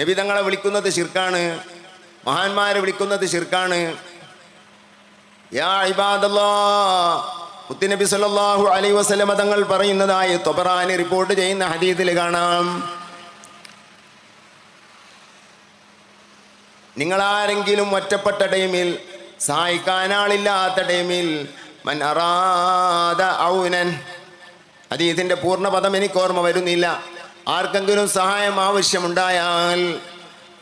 നബി തങ്ങളെ വിളിക്കുന്നത് ശിർക്കാണ്. മഹാന്മാരെ വിളിക്കുന്നത് ശിർക്കാണ്. യാ ഇബാദല്ലാ മുത്തുനബി സല്ലല്ലാഹു അലൈഹി വസല്ലമ തങ്ങൾ പറയുന്നതായി തൊബറാനി റിപ്പോർട്ട് ചെയ്യുന്ന ഹദീസിൽ കാണാം. നിങ്ങളാരെങ്കിലും ഒറ്റപ്പെട്ട ടൈമിൽ സഹായിക്കാനാളില്ലാത്ത ടൈമിൽ മൻ അറാദ ഔനൻ ഹദീസിന്റെ പൂർണപദം എനിക്ക് ഓർമ്മ വരുന്നില്ല. ആർക്കെങ്കിലും സഹായം ആവശ്യമുണ്ടായാൽ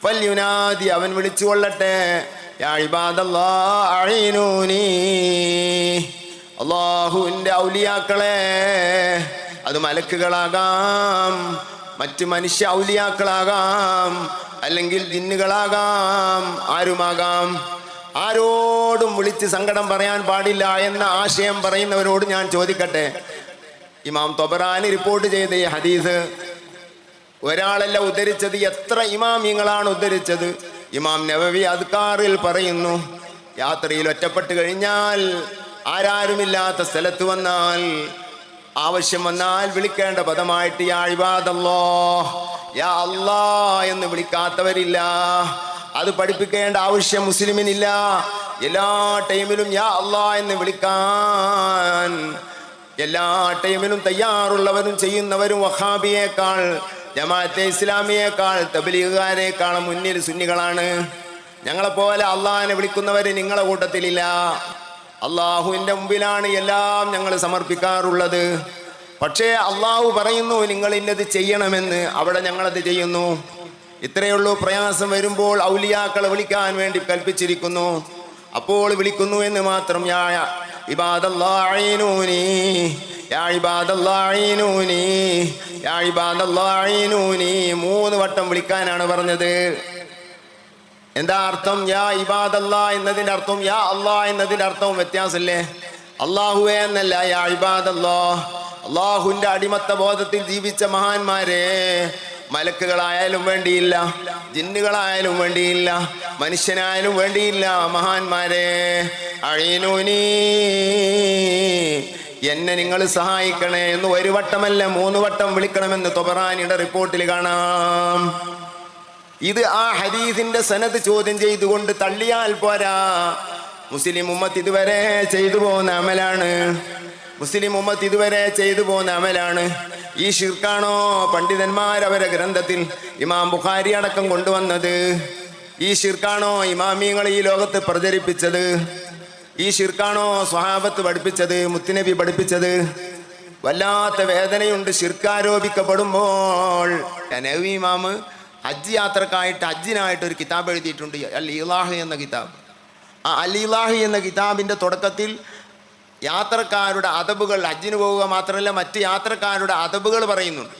ഫല്യുനാദി അവൻ വിളിച്ചു കൊള്ളട്ടെ. അള്ളാഹുവിന്റെ ഔലിയാക്കളെ അത് മലക്കുകളാകാം. മറ്റ് മനുഷ്യ ഔലിയാക്കളാകാം. അല്ലെങ്കിൽ ജിന്നുകളാകാം. ആരുമാകാം? ആരോടും വിളിച്ച് സങ്കടം പറയാൻ പാടില്ല എന്ന ആശയം പറയുന്നവരോട് ഞാൻ ചോദിക്കട്ടെ. ഇമാം തൊബറാന് റിപ്പോർട്ട് ചെയ്ത ഈ ഹദീസ് ഒരാളല്ല ഉദ്ധരിച്ചത് എത്ര ഇമാമിങ്ങളാണ് ഉദ്ധരിച്ചത്. ഇമാം നവവി അദ്കാറിൽ പറയുന്നു യാത്രയിൽ ഒറ്റപ്പെട്ട് കഴിഞ്ഞാൽ ആരാരുമില്ലാത്ത സ്ഥലത്ത് വന്നാൽ ആവശ്യം വന്നാൽ വിളിക്കേണ്ട പദമായിട്ട് യാ ഇബാദല്ലോ യാ അല്ലാ എന്ന് വിളിക്കാത്തവരില്ല. അത് പഠിപ്പിക്കേണ്ട ആവശ്യം മുസ്ലിമിനില്ല. എല്ലാ ടൈമിലും യാ അല്ലാ എന്ന് വിളിക്കാൻ എല്ലാ ടൈമിലും തയ്യാറുള്ളവരും ചെയ്യുന്നവരും വഹാബിയേക്കാൾ ജമാഅത്തെ ഇസ്ലാമിയേക്കാൾ തബലീഗുകാരേക്കാളും മുന്നിൽ സുന്നികളാണ്. ഞങ്ങളെപ്പോലെ അള്ളാഹിനെ വിളിക്കുന്നവർ നിങ്ങളെ കൂട്ടത്തിലില്ല. അള്ളാഹുവിന്റെ മുമ്പിലാണ് എല്ലാം ഞങ്ങൾ സമർപ്പിക്കാറുള്ളത്. പക്ഷേ അള്ളാഹു പറയുന്നു നിങ്ങൾ ഇന്നത് ചെയ്യണമെന്ന്. അവിടെ ഞങ്ങളത് ചെയ്യുന്നു. ഇത്രയുള്ളൂ പ്രയാസം വരുമ്പോൾ ഔലിയാക്കളെ വിളിക്കാൻ വേണ്ടി കൽപ്പിച്ചിരിക്കുന്നു. അപ്പോൾ വിളിക്കുന്നു എന്ന് മാത്രം യാ ഇബാദല്ലാഹീനൂനി മൂന്ന് വട്ടം വിളിക്കാനാണ് പറഞ്ഞത്. എന്താ അർത്ഥം? യാ ഇബാദല്ല എന്നതിന്റെ അർത്ഥം യാ അള്ളാ എന്നതിന്റെ അർത്ഥവും വ്യത്യാസമല്ലേ? അള്ളാഹുവേ എന്നല്ല യാ ഇബാദല്ലോ. അള്ളാഹുവിന്റെ അടിമത്ത ബോധത്തിൽ ജീവിച്ച മഹാന്മാരെ മലക്കുകളായാലും വേണ്ടിയില്ല ജിന്നുകളായാലും വേണ്ടിയില്ല മനുഷ്യനായാലും വേണ്ടിയില്ല മഹാന്മാരെ. അഴീനൂനീ എന്നെ നിങ്ങൾ സഹായിക്കണേ എന്ന് ഒരു വട്ടമല്ല മൂന്ന് വട്ടം വിളിക്കണമെന്ന് തൊബറാനിയുടെ റിപ്പോർട്ടിൽ കാണാം. ഇത് ആ ഹരീസിന്റെ സനത് ചോദ്യം ചെയ്തുകൊണ്ട് തള്ളിയാൽ പോരാ. മുസ്ലിം ഉമ്മത്ത് ഇതുവരെ ചെയ്തു പോകുന്ന അമലാണ്. മുസ്ലിം ഉമ്മത്ത് ഇതുവരെ ചെയ്തു പോകുന്ന അമലാണ്. ഈ ഷിർക്കാണോ പണ്ഡിതന്മാർ അവരെ ഗ്രന്ഥത്തിൽ ഇമാം ബുഖാരി അടക്കം കൊണ്ടുവന്നത്? ഈ ഷിർക്കാണോ ഇമാമിയങ്ങൾ ഈ ലോകത്ത് പ്രചരിപ്പിച്ചത്? ഈ ഷിർക്കാണോ സ്വഹാബത്ത് പഠിപ്പിച്ചത് മുത്തുനബി പഠിപ്പിച്ചത്? വല്ലാത്ത വേദനയുണ്ട് ഷിർക്കാരോപിക്കപ്പെടുമ്പോൾ നബി ഇമാമ് ഹജ്ജ് യാത്രക്കായിട്ട് ഹജ്ജിനായിട്ട് ഒരു കിതാബ് എഴുതിയിട്ടുണ്ട് അൽ ഇലാഹ് എന്ന കിതാബ്. ആ അൽ ഇലാഹ് എന്ന കിതാബിന്റെ തുടക്കത്തിൽ യാത്രക്കാരുടെ അതബുകൾ ഹജ്ജിന് പോവുക മാത്രമല്ല മറ്റ് യാത്രക്കാരുടെ അതബുകൾ പറയുന്നുണ്ട്.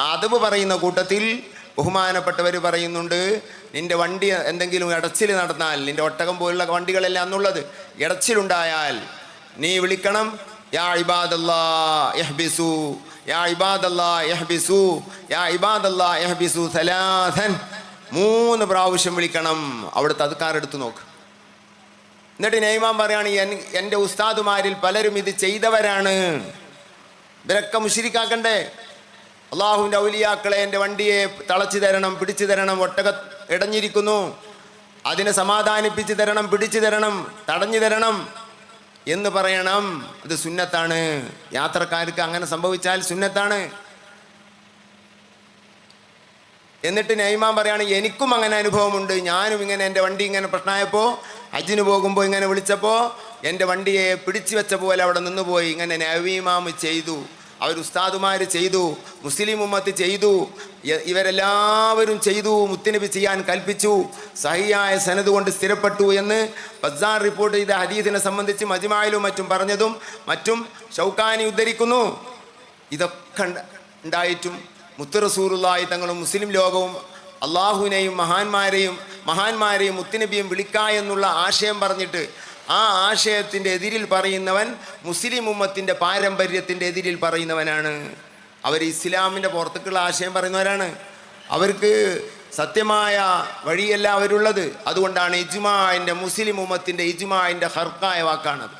ആ അതബ് പറയുന്ന കൂട്ടത്തിൽ ബഹുമാനപ്പെട്ടവർ പറയുന്നുണ്ട് നിന്റെ വണ്ടി എന്തെങ്കിലും ഇടച്ചിൽ നടന്നാൽ നിന്റെ ഒട്ടകം പോലുള്ള വണ്ടികളെല്ലാം എന്നുള്ളത് ഇടച്ചിലുണ്ടായാൽ നീ വിളിക്കണം യാ ഇബാദല്ലാ യാ ഇബാദല്ലാ യാ ഇബാദല്ലാ യഹ്ബിസു മൂന്ന് പ്രാവശ്യം വിളിക്കണം അവിടുത്തെ അതുക്കാരെടുത്ത് നോക്ക്. എന്നിട്ട് നെയ്മാൻ പറയാണ് എന്റെ ഉസ്താദുമാരിൽ പലരും ഇത് ചെയ്തവരാണ്. ഇവരൊക്കെ മുഷിരിക്കാക്കണ്ടേ? അള്ളാഹുവിന്റെ ഔലിയാക്കളെ എന്റെ വണ്ടിയെ തളച്ചു തരണം പിടിച്ചു തരണം ഒട്ടക ഇടഞ്ഞിരിക്കുന്നു. അതിനെ സമാധാനിപ്പിച്ചു തരണം പിടിച്ചു തരണം തടഞ്ഞു തരണം എന്ന് പറയണം. അത് സുന്നത്താണ്. യാത്രക്കാർക്ക് അങ്ങനെ സംഭവിച്ചാൽ സുന്നത്താണ്. എന്നിട്ട് നൈമാൻ പറയാണ് എനിക്കും അങ്ങനെ അനുഭവമുണ്ട്. ഞാനും ഇങ്ങനെ എന്റെ വണ്ടി ഇങ്ങനെ പ്രശ്നമായപ്പോൾ അജിന് പോകുമ്പോൾ ഇങ്ങനെ വിളിച്ചപ്പോൾ എന്റെ വണ്ടിയെ പിടിച്ചു വെച്ച പോലെ അവിടെ നിന്നുപോയി ഇങ്ങനെ നവീമാമ് ചെയ്തു. അവർ ഉസ്താദുമാർ ചെയ്തു മുസ്ലിം ഉമ്മത്ത് ചെയ്തു ഇവരെല്ലാവരും ചെയ്തു മുത്തിനബി ചെയ്യാൻ കൽപ്പിച്ചു സഹിയായ സനത് കൊണ്ട് സ്ഥിരപ്പെട്ടു എന്ന് ബസാർ റിപ്പോർട്ട് ചെയ്ത ഹദീസിനെ സംബന്ധിച്ച് മജ്മായിലും മറ്റും പറഞ്ഞതും മറ്റും ഷൗക്കാനി ഉദ്ധരിക്കുന്നു. ഇതൊക്കെ ഉണ്ട- ഉണ്ടായിട്ടും മുത്തുറസൂറുള്ളായി തങ്ങളും മുസ്ലിം ലോകവും അള്ളാഹുവിനെയും മഹാന്മാരെയും മഹാന്മാരെയും മുത്തുനബിയും വിളിക്ക എന്നുള്ള ആശയം പറഞ്ഞിട്ട് ആ ആശയത്തിന്റെ എതിരിൽ പറയുന്നവൻ മുസ്ലിം ഉമ്മത്തിന്റെ പാരമ്പര്യത്തിന്റെ എതിരിൽ പറയുന്നവനാണ്. അവർ ഇസ്ലാമിന്റെ പുറത്തേക്കുള്ള ആശയം പറയുന്നവരാണ്. അവർക്ക് സത്യമായ വഴിയല്ല അവരുള്ളത്. അതുകൊണ്ടാണ് ഇജ്മാന്റെ മുസ്ലിം ഉമ്മത്തിന്റെ ഇജ്മാന്റെ ഹർക്കായ വാക്കാണത്.